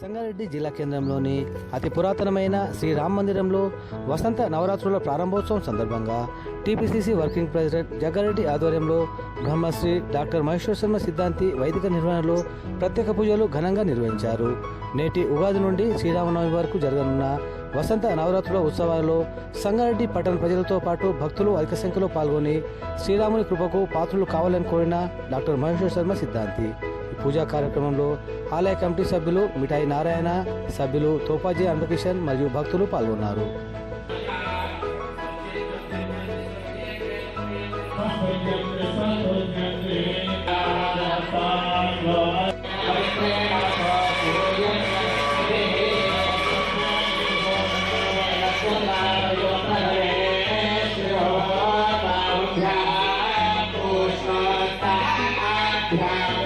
సంగారెడ్డి జిల్లా కేంద్రంలోని అతి పురాతనమైన శ్రీ రామ మందిరంలో వసంత నవరాత్రుల ప్రారంభోత్సవం సందర్భంగా టీపీసీసీ వర్కింగ్ ప్రెసిడెంట్ జగ్గారెడ్డి ఆధ్వర్యంలో బ్రహ్మశ్రీ డాక్టర్ మహేశ్వర శర్మ సిద్ధాంతి వైదిక నిర్వహణలో ప్రత్యేక పూజలు ఘనంగా నిర్వహించారు. నేటి ఉగాది నుండి శ్రీరామనవమి వరకు జరగనున్న వసంత నవరాత్రుల ఉత్సవాలలో సంగారెడ్డి పట్టణ ప్రజలతో పాటు భక్తులు అధిక సంఖ్యలో పాల్గొని శ్రీరాముని కృపకు పాత్రలు కావాలని కోరిన డాక్టర్ మహేశ్వర శర్మ సిద్ధాంతి పూజా కార్యక్రమంలో ఆలయ కమిటీ సభ్యులు మిఠాయి నారాయణ సభ్యులు తోపాజీ అంబకిషన్ మరియు భక్తులు పాల్గొన్నారు Yeah.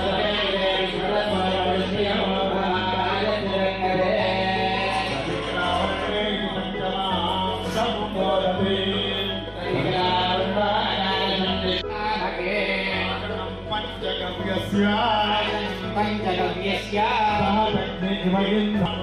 पञ्चगव्यस्य पञ्चगव्यस्य सहपत्नी इमयिन्धो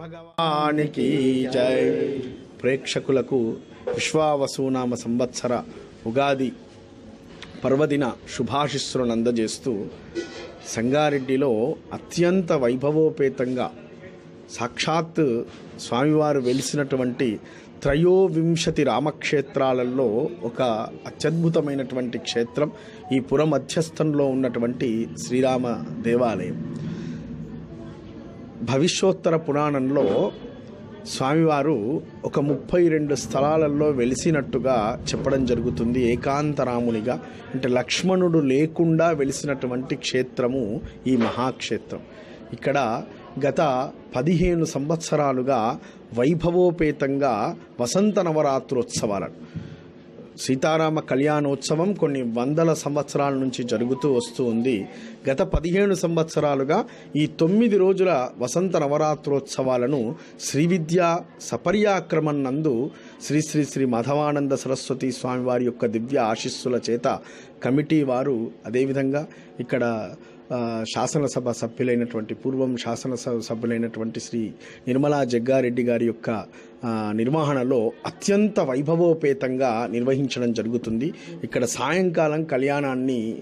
భగవానికి జై. ప్రేక్షకులకు విశ్వావసునామ సంవత్సర ఉగాది పర్వదిన శుభాశిస్సులను అందజేస్తూ సంగారెడ్డిలో అత్యంత వైభవోపేతంగా సాక్షాత్ స్వామివారు వెలిసినటువంటి త్రయోవింశతి రామక్షేత్రాలలో ఒక అత్యద్భుతమైనటువంటి క్షేత్రం ఈ పుర మధ్యస్థంలో ఉన్నటువంటి శ్రీరామ దేవాలయం. భవిష్యోత్తర పురాణంలో స్వామివారు ఒక ముప్పై రెండు స్థలాలలో వెలిసినట్టుగా చెప్పడం జరుగుతుంది ఏకాంతరామునిగా. అంటే లక్ష్మణుడు లేకుండా వెలిసినటువంటి క్షేత్రము ఈ మహాక్షేత్రం. ఇక్కడ గత పదిహేను సంవత్సరాలుగా వైభవోపేతంగా వసంత నవరాత్రోత్సవాలను సీతారామ కళ్యాణోత్సవం కొన్ని వందల సంవత్సరాల నుంచి జరుగుతూ వస్తూ ఉంది. గత పదిహేను సంవత్సరాలుగా ఈ తొమ్మిది రోజుల వసంత నవరాత్రోత్సవాలను శ్రీవిద్య సపర్యాక్రమం నందు శ్రీ శ్రీ శ్రీ మాధవానంద సరస్వతి స్వామివారి యొక్క దివ్య ఆశీస్సుల చేత కమిటీ వారు అదేవిధంగా ఇక్కడ శాసనసభ సభ్యులైనటువంటి పూర్వం శాసనసభ సభ్యులైనటువంటి శ్రీ నిర్మలా జగ్గారెడ్డి గారి యొక్క నిర్వహణలో అత్యంత వైభవోపేతంగా నిర్వహించడం జరుగుతుంది. ఇక్కడ సాయంకాలం కళ్యాణాన్ని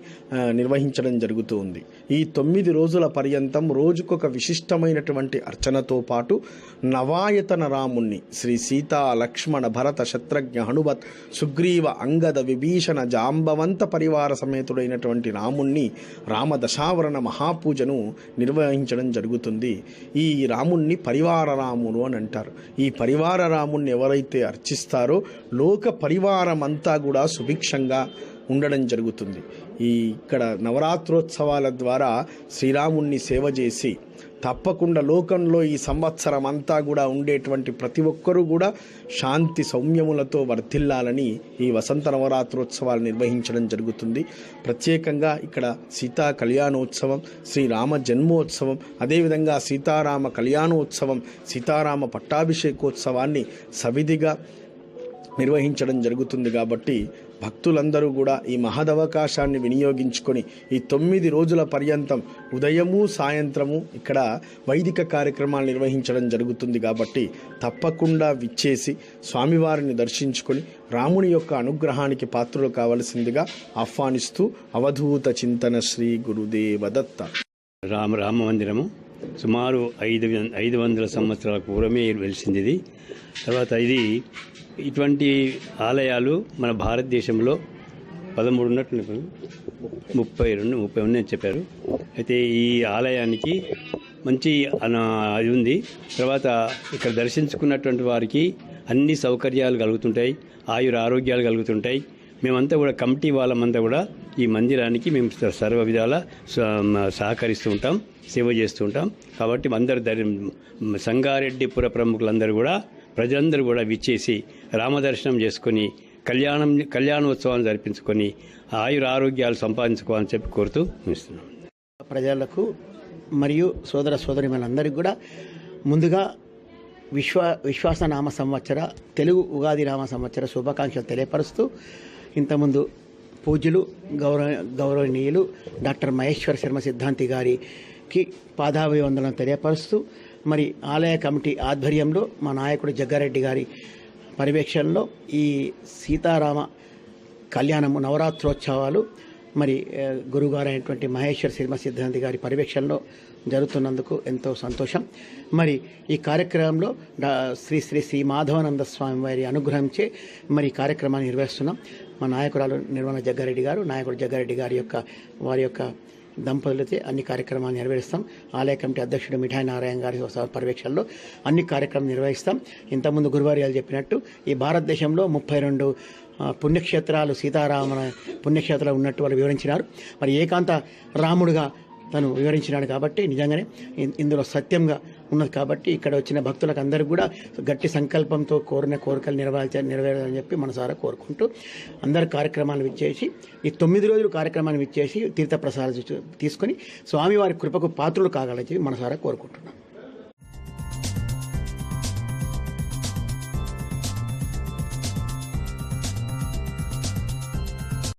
నిర్వహించడం జరుగుతూ ఉంది. ఈ తొమ్మిది రోజుల పర్యంతం రోజుకొక విశిష్టమైనటువంటి అర్చనతో పాటు నవాయతన రాముణ్ణి శ్రీ సీతా లక్ష్మణ భరత శత్రుఘ్న హనుమత్ సుగ్రీవ అంగద విభీషణ జాంబవంత పరివార సమేతుడైనటువంటి రాముణ్ణి రామదశావ దశావరణ మహాపూజను నిర్వహించడం జరుగుతుంది. ఈ రాముణ్ణి పరివార రాముడు అని అంటారు. ఈ పరివార రాముణ్ణి ఎవరైతే అర్చిస్తారో లోక పరివారం అంతా కూడా సుభిక్షంగా ఉండడం జరుగుతుంది. ఈ ఇక్కడ నవరాత్రోత్సవాల ద్వారా శ్రీరాముణ్ణి సేవ చేసి తప్పకుండా లోకంలో ఈ సంవత్సరం అంతా కూడా ఉండేటువంటి ప్రతి ఒక్కరూ కూడా శాంతి సౌమ్యములతో వర్ధిల్లాలని ఈ వసంత నవరాత్రోత్సవాలు నిర్వహించడం జరుగుతుంది. ప్రత్యేకంగా ఇక్కడ సీతా కళ్యాణోత్సవం శ్రీరామ జన్మోత్సవం అదేవిధంగా సీతారామ కళ్యాణోత్సవం సీతారామ పట్టాభిషేకోత్సవాన్ని సవిధిగా నిర్వహించడం జరుగుతుంది కాబట్టి భక్తులందరూ కూడా ఈ మహదవకాశాన్ని వినియోగించుకొని ఈ తొమ్మిది రోజుల పర్యంతం ఉదయము సాయంత్రము ఇక్కడ వైదిక కార్యక్రమాలు నిర్వహించడం జరుగుతుంది కాబట్టి తప్పకుండా విచ్చేసి స్వామివారిని దర్శించుకొని రాముని యొక్క అనుగ్రహానికి పాత్రలు కావలసిందిగా ఆహ్వానిస్తూ అవధూత చింతన శ్రీ గురుదేవ దత్త రామ రామ మందిరము సుమారు ఐదు ఐదు వందల సంవత్సరాల పూర్వమే వెలిసింది ఇది తర్వాత ఇది ఇటువంటి ఆలయాలు మన భారతదేశంలో పదమూడు ఉన్నట్లు ముప్పై రెండు ముప్పై ఉన్నాయని చెప్పారు. అయితే ఈ ఆలయానికి మంచి అన- అది ఉంది. తర్వాత ఇక్కడ దర్శించుకున్నటువంటి వారికి అన్ని సౌకర్యాలు కలుగుతుంటాయి ఆయుర ఆరోగ్యాలు కలుగుతుంటాయి. మేమంతా కూడా కమిటీ వాళ్ళమంతా కూడా ఈ మందిరానికి మేము సర్వ విధాల స- సహకరిస్తూ ఉంటాం సేవ చేస్తూ ఉంటాం. కాబట్టి అందరు దరి సంగారెడ్డిపుర ప్రముఖులందరూ కూడా ప్రజలందరూ కూడా విచ్చేసి రామదర్శనం చేసుకొని కళ్యాణం కళ్యాణోత్సవాన్ని జరిపించుకొని ఆయుర ఆరోగ్యాలు సంపాదించుకోవాలని చెప్పి కోరుతూ ముగిస్తున్నాం. ప్రజలకు మరియు సోదర సోదరిమలందరికీ కూడా ముందుగా విశ్వ విశ్వాస నామ సంవత్సర తెలుగు ఉగాది నామ సంవత్సర శుభాకాంక్షలు తెలియపరుస్తూ ఇంతకుముందు పూజ్యులు గౌరవ గౌరవనీయులు డాక్టర్ మహేశ్వర శర్మ సిద్ధాంతి గారికి పాదాభివందనం తెలియపరుస్తూ మరి ఆలయ కమిటీ ఆధ్వర్యంలో మా నాయకుడు జగ్గారెడ్డి గారి పర్యవేక్షణలో ఈ సీతారామ కళ్యాణము నవరాత్రోత్సవాలు మరి ఆ, గురుగారు అయినటువంటి మహేశ్వర సినిమ సిద్ధాంతి గారి పర్యవేక్షణలో జరుగుతున్నందుకు ఎంతో సంతోషం. మరి ఈ కార్యక్రమంలో శ్రీ శ్రీ శ్రీ మాధవానంద స్వామి వారి అనుగ్రహించే మరి కార్యక్రమాన్ని నిర్వహిస్తున్నాం. మా నాయకురాలు నిర్మల జగ్గారెడ్డి గారు నాయకుడు జగ్గారెడ్డి గారి యొక్క వారి యొక్క దంపతులైతే అన్ని కార్యక్రమాలు నిర్వహిస్తాం. ఆలయ కమిటీ అధ్యక్షుడు మిఠాయి నారాయణ గారి పర్యవేక్షణలో అన్ని కార్యక్రమాలు నిర్వహిస్తాం. ఇంతకుముందు గురువార్యాలు చెప్పినట్టు ఈ భారతదేశంలో ముప్పై రెండు పుణ్యక్షేత్రాలు సీతారామన పుణ్యక్షేత్రాలు ఉన్నట్టు వాళ్ళు వివరించినారు. మరి ఏకాంత రాముడుగా తను వివరించినాడు కాబట్టి నిజంగానే ఇందులో సత్యంగా ఉన్నది కాబట్టి ఇక్కడ వచ్చిన భక్తులకు అందరికీ కూడా గట్టి సంకల్పంతో కోరిన కోరికలు నెరవేర్చ నెరవేరాలని చెప్పి మనసారా కోరుకుంటూ అందరు కార్యక్రమాలు విచ్చేసి ఈ తొమ్మిది రోజులు కార్యక్రమాన్ని విచ్చేసి తీర్థప్రసాదాలు తీసుకొని స్వామివారి కృపకు పాత్రులు కాగలని చెప్పి మనసారా కోరుకుంటున్నాం.